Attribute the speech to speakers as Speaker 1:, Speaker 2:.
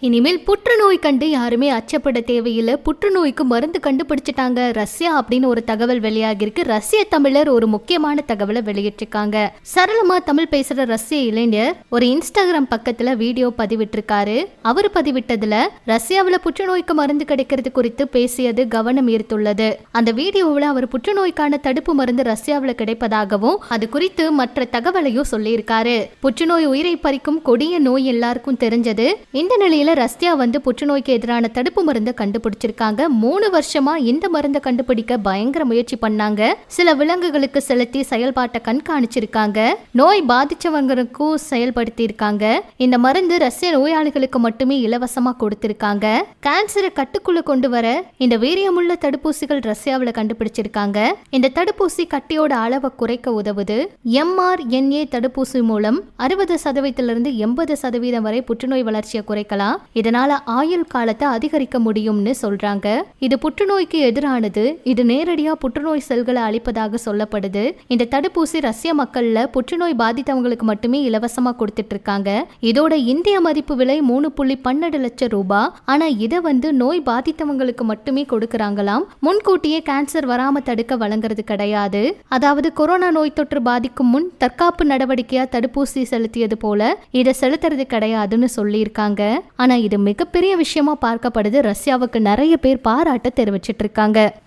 Speaker 1: இனிமேல் புற்றுநோய் கண்டு யாருமே அச்சப்பட தேவையில்லை. புற்றுநோய்க்கு மருந்து கண்டுபிடிச்சிட்டாங்க. ரஷ்யா அப்படின்னு ஒரு தகவல் வெளியாகிருக்கு ரஷ்ய தமிழர் ஒரு முக்கியமான தகவலை வெளியிட்டிருக்காங்க. சரளமா தமிழ் பேசுற ரஷ்ய இளைஞர் ஒரு இன்ஸ்டாகிராம் பக்கத்துல வீடியோ பதிவிட்டிருக்காரு. அவர் பதிவிட்டதுல ரஷ்யாவில் புற்றுநோய்க்கு மருந்து கிடைக்கிறது குறித்து பேசியது கவனம் ஈர்த்துள்ளது. அந்த வீடியோவில் அவர் புற்றுநோய்க்கான தடுப்பு மருந்து ரஷ்யாவில் கிடைப்பதாகவும் அது குறித்து மற்ற தகவலையும் சொல்லியிருக்காரு. புற்றுநோய் உயிரை பறிக்கும் கொடிய நோய் எல்லாருக்கும் தெரிஞ்சது. இந்த நிலையில் ரஷ்யா வந்து புற்றுநோய்க்கு எதிரான தடுப்பு மருந்தை கண்டுபிடிச்சிருக்காங்க. மூணு வருஷமா இந்த மருந்தை கண்டுபிடிக்க பயங்கர முயற்சி பண்ணாங்க. சில விலங்குகளுக்கு செலுத்தி செயல்பாட்டை கண்காணிச்சிருக்காங்க. நோய் பாதிச்சவங்களுக்கும் செயல்படுத்தி இருக்காங்க இந்த மருந்து ரஷ்ய நோயாளிகளுக்கு மட்டுமே இலவசமா கொடுத்திருக்காங்க. கேன்சரை கட்டுக்குள்ள கொண்டு வர இந்த வீரியமுள்ள தடுப்பூசிகள் ரஷ்யாவில் கண்டுபிடிச்சிருக்காங்க. இந்த தடுப்பூசி கட்டியோட அளவை குறைக்க உதவுது. எம்ஆர்என்ஏ தடுப்பூசி மூலம் அறுபது சதவீதத்திலிருந்து எண்பது சதவீதம் வரை புற்றுநோய் வளர்ச்சியை குறைக்கலாம். இதனால ஆயுள் காலத்தை அதிகரிக்க முடியும்னு சொல்றாங்க. இது புற்றுநோய்க்கு எதிரானது. இது நேரடியா புற்றுநோய் செல்களை அழிப்பதாக சொல்லப்படுது. இந்த தடுப்பூசி ரஷ்ய மக்கள்ல புற்றுநோய் பாதித்தவங்களுக்கு மட்டுமே இலவசமா கொடுத்துட்டு இருக்காங்க இதோட இந்திய மதிப்பு விலை மூணு புள்ளி பன்னெண்டு லட்சம் ரூபாய் ஆனா இதை வந்து நோய் பாதித்தவங்களுக்கு மட்டுமே கொடுக்கறாங்களாம். முன்கூட்டியே கேன்சர் வராம தடுக்க வழங்குறது கிடையாது. அதாவது கொரோனா நோய் தொற்று பாதிக்கும் முன் தற்காப்பு நடவடிக்கையா தடுப்பூசி செலுத்தியது போல இதை செலுத்துறது கிடையாதுன்னு சொல்லியிருக்காங்க. ஆனால் இது மிகப்பெரிய விஷயமா பார்க்கப்படுது. ரஷ்யாவுக்கு நிறைய பேர் பாராட்ட தெரிவிச்சிட்டு இருக்காங்க.